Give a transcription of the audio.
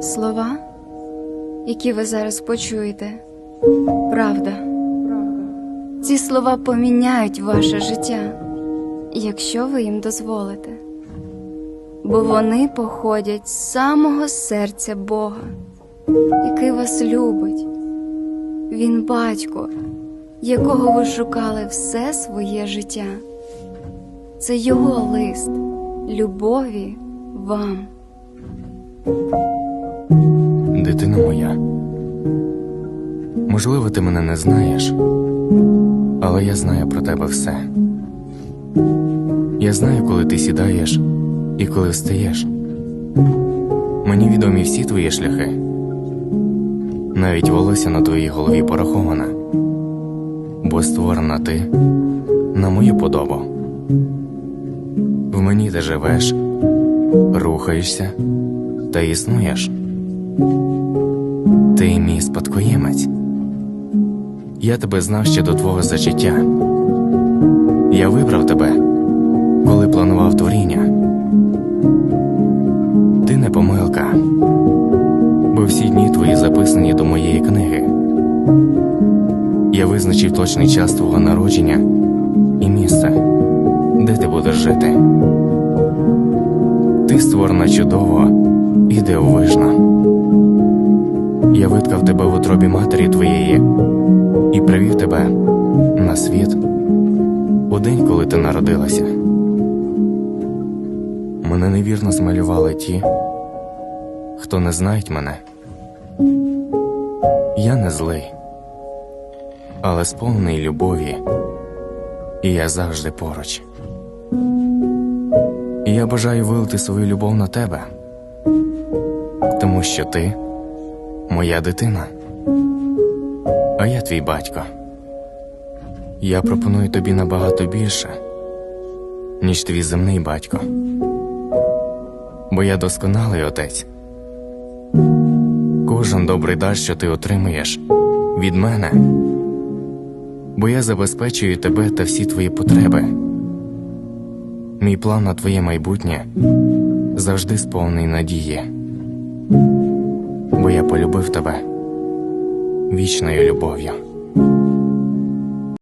Слова, які ви зараз почуєте, правда. Ці слова поміняють ваше життя, якщо ви їм дозволите. Бо вони походять з самого серця Бога, який вас любить. Він батько, якого ви шукали все своє життя. Це його лист любові вам. Дитина моя. Можливо, ти мене не знаєш, але я знаю про тебе все. Я знаю, коли ти сідаєш і коли встаєш. Мені відомі всі твої шляхи. Навіть волосся на твоїй голові пораховане, бо створена ти на мою подобу. В мені ти живеш, рухаєшся та існуєш. Ти мій спадкоємець. Я тебе знав ще до твого зачаття. Я вибрав тебе, коли планував творіння. Ти не помилка, бо всі дні твої записані до моєї книги. Я визначив точний час твого народження і місце, де ти будеш жити. Ти створена чудово і дивовижно. Я виткав тебе в утробі матері твоєї і привів тебе на світ у день, коли ти народилася. Мене невірно змалювали ті, хто не знають мене. Я не злий, але сповнений любові, і я завжди поруч. І я бажаю вилити свою любов на тебе, тому що ти моя дитина, а я твій батько. Я пропоную тобі набагато більше, ніж твій земний батько. Бо я досконалий отець. Кожен добрий дар, що ти отримуєш від мене, бо я забезпечую тебе та всі твої потреби. Мій план на твоє майбутнє завжди сповнений надії бо я полюбив тебе вічною любов'ю.